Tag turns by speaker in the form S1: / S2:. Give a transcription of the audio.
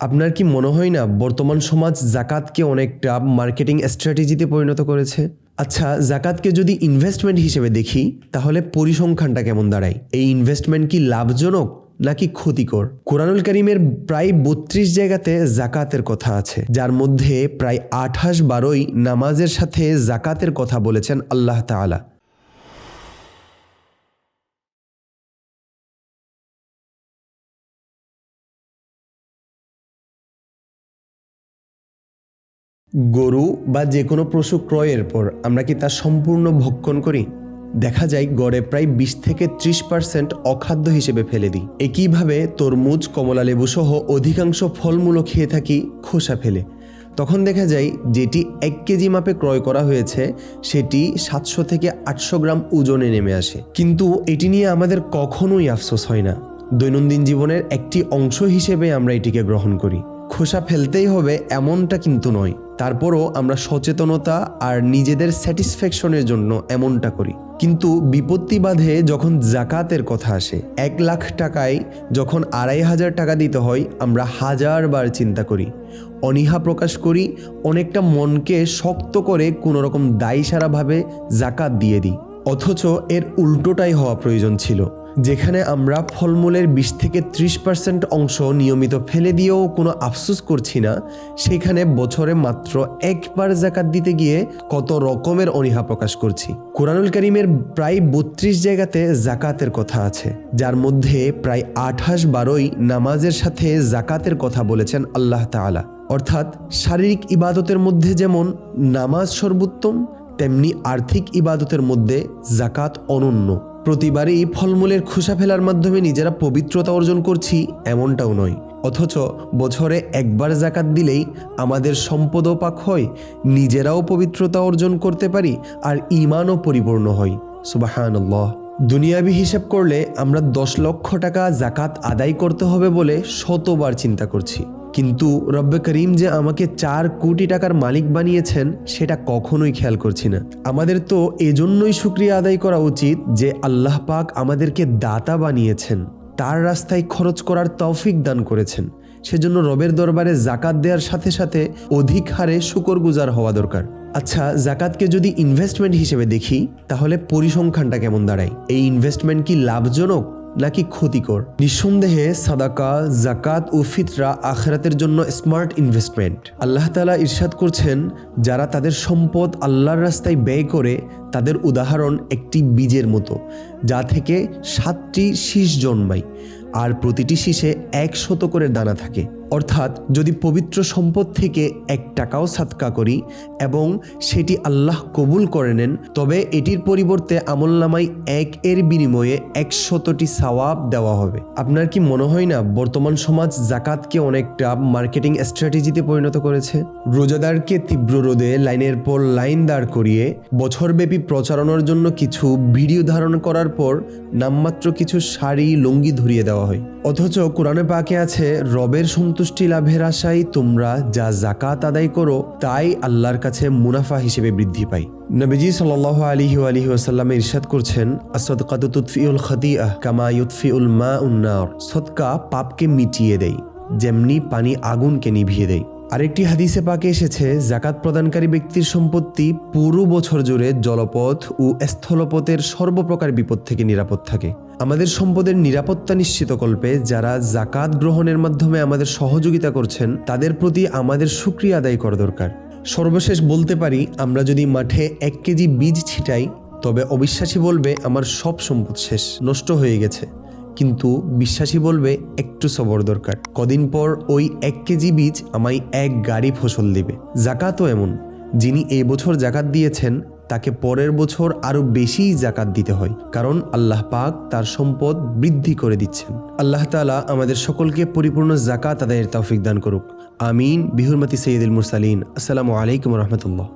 S1: আপনার কি মনে হয় না বর্তমান সমাজ জাকাতকে অনেকটা মার্কেটিং স্ট্র্যাটেজিতে পরিণত করেছে? আচ্ছা জাকাতকে যদি ইনভেস্টমেন্ট হিসেবে দেখি, তাহলে পরিসংখ্যানটা কেমন দাঁড়ায়? এই ইনভেস্টমেন্ট কি লাভজনক নাকি ক্ষতিকর? কোরআনুল করিমের প্রায় বত্রিশ জায়গাতে জাকাতের কথা আছে, যার মধ্যে প্রায় আঠাশ বারোই নামাজের সাথে জাকাতের কথা বলেছেন আল্লাহ তাআলা। গরু বা যে কোনো পশু ক্রয়ের পর আমরা কি তা সম্পূর্ণ ভক্ষণ করি? দেখা যায় গড়ে প্রায় বিশ থেকে ত্রিশ পার্সেন্ট অখাদ্য হিসেবে ফেলে দিই। একইভাবে তরমুজ, কমলা লেবু সহ অধিকাংশ ফলমূলও খেয়ে থাকি, খোসা ফেলে। তখন দেখা যায় যেটি এক কেজি মাপে ক্রয় করা হয়েছে, সেটি সাতশো থেকে আটশো গ্রাম ওজনে নেমে আসে। কিন্তু এটি নিয়ে আমাদের কখনোই আফসোস হয় না। দৈনন্দিন জীবনের একটি অংশ হিসেবে আমরা এটিকে গ্রহণ করি। খোসা ফেলতেই হবে এমনটা কিন্তু নয়। তারপরও আমরা সচেতনতা আর নিজেদের স্যাটিসফ্যাকশনের জন্য এমনটা করি। কিন্তু বিপত্তি বাধে যখন জাকাতের কথা আসে। এক লাখ টাকায় যখন আড়াই হাজার টাকা দিতে হয়, আমরা হাজারবার চিন্তা করি। অনীহা প্রকাশ করি, অনেকটা মনকে শক্ত করে কোনো রকম দায়সারাভাবে জাকাত দিয়ে দিই। অথচ এর উল্টোটাই হওয়া প্রয়োজন ছিল। যেখানে আমরা ফলমূলের বিশ থেকে ত্রিশ পার্সেন্ট অংশ নিয়মিত ফেলে দিয়েও কোনো আফসোস করছি না, সেখানে বছরে মাত্র একবার জাকাত দিতে গিয়ে কত রকমের অনীহা প্রকাশ করছি। কোরআনুল করিমের প্রায় বত্রিশ জায়গাতে জাকাতের কথা আছে, যার মধ্যে প্রায় আঠাশ বারোই নামাজের সাথে জাকাতের কথা বলেছেন আল্লাহ তাআলা। অর্থাৎ শারীরিক ইবাদতের মধ্যে যেমন নামাজ সর্বোত্তম, তেমনি আর্থিক ইবাদতের মধ্যে জাকাত অনন্য। প্রতিবারই ফলমূলের খোসা ফেলার মাধ্যমে নিজেরা পবিত্রতা অর্জন করছি, এমনটাও নয়। অথচ বছরে একবার জাকাত দিলেই আমাদের সম্পদও পাক হয়, নিজেরাও পবিত্রতা অর্জন করতে পারি আর ইমানও পরিপূর্ণ হয়। সুবাহানল্লাহ। দুনিয়াবি হিসাব করলে আমরা দশ লক্ষ টাকা জাকাত আদায় করতে হবে বলে শতবার চিন্তা করছি। কিন্তু রব্বে করিম যে আমাকে চার কোটি টাকার মালিক বানিয়েছেন, সেটা কখনোই খেয়াল করছি না। আমাদের তো এজন্যই শুক্রিয়া আদায় করা উচিত যে আল্লাহ পাক আমাদেরকে দাতা বানিয়েছেন, তার রাস্তায় খরচ করার তৌফিক দান করেছেন। সেজন্য রবের দরবারে জাকাত দেওয়ার সাথে সাথে অধিক হারে শুকর গুজার হওয়া দরকার। আচ্ছা জাকাতকে যদি ইনভেস্টমেন্ট হিসেবে দেখি, তাহলে পরিসংখ্যানটা কেমন দাঁড়ায়? এই ইনভেস্টমেন্ট কি লাভজনক নাকি ক্ষতিকর? নিঃসন্দেহে সাদাকা জাকাত ও ফিতরা আখেরাতের জন্য স্মার্ট ইনভেস্টমেন্ট। আল্লাহ তালা ইরশাদ করছেন, যারা তাদের সম্পদ আল্লাহর রাস্তায় ব্যয় করে, তাদের উদাহরণ একটি বীজের মতো, যা থেকে সাতটি শীষ জন্মায়, আর প্রতিটি শীষে একশত করে দানা থাকে। অর্থাৎ যদি পবিত্র সম্পদ থেকে এক টাকাও সাতকা করি এবং সেটি আল্লাহ কবুল করে নেন, তবে এটির পরিবর্তে আমলনামাই এক এর বিনিময়ে একশতটি সওয়াব দেওয়া হবে। আপনার কি মনে হয় না বর্তমান সমাজ জাকাতকে অনেকটা মার্কেটিং স্ট্র্যাটেজিতে পরিণত করেছে? রোজাদারকে তীব্র রোদে লাইনের পর লাইন দাঁড় করিয়ে বছরব্যাপী প্রচারণার জন্য কিছু ভিডিও ধারণ করার পর নামমাত্র কিছু শাড়ি লুঙ্গি ধরিয়ে দেওয়া হয়। অথচ কোরআনে পাকে আছে রবের সন্তুষ্টি লাভের আশায় তোমরা যা জাকাত আদায় করো, তাই আল্লাহর কাছে মুনাফা হিসেবে বৃদ্ধি পায়। নবীজি সাল আলী আলী ওসাল্লামে ইরশাদ করছেন আসদকাত তুৎফিউল খদিআহ কামা ইউৎফিউল মা উন্নার সৎকা পাপকে মিটিয়ে দেয়, যেমনি পানি আগুনকে নিভিয়ে দেয়। আরেকটি হাদিসে পাকে এসেছে জাকাত প্রদানকারী ব্যক্তির সম্পত্তি পুরো বছর জুড়ে জলপথ ও স্থলপথের সর্বপ্রকার বিপদ থেকে নিরাপদ থাকে। আমাদের সম্পদের নিরাপত্তা নিশ্চিতকল্পে যারা জাকাত গ্রহণের মাধ্যমে আমাদের সহযোগিতা করছেন, তাদের প্রতি আমাদের সুক্রিয়া আদায় করা দরকার। সর্বশেষ বলতে পারি, আমরা যদি মাঠে এক কেজি বীজ ছিটাই, তবে অবিশ্বাসী বলবে, আমার সব সম্পদ শেষ, নষ্ট হয়ে গেছে। কিন্তু বিশ্বাসী বলবে, একটু সবর দরকার। কদিন পর ওই এক কেজি বীজ আমায় এক গাড়ি ফসল দিবে। জাকাতও এমন। যিনি এই বছর জাকাত দিয়েছেন, তাকে পরের বছর আরও বেশি জাকাত দিতে হয়, কারণ আল্লাহ পাক তার সম্পদ বৃদ্ধি করে দিচ্ছেন। আল্লাহ তালা আমাদের সকলকে পরিপূর্ণ জাকাত আদায়ের তৌফিক দান করুক। আমিন। বিহুরমতি সৈয়দুল মুরসালিন। আসসালামু আলাইকুম রহমতুল্লাহ।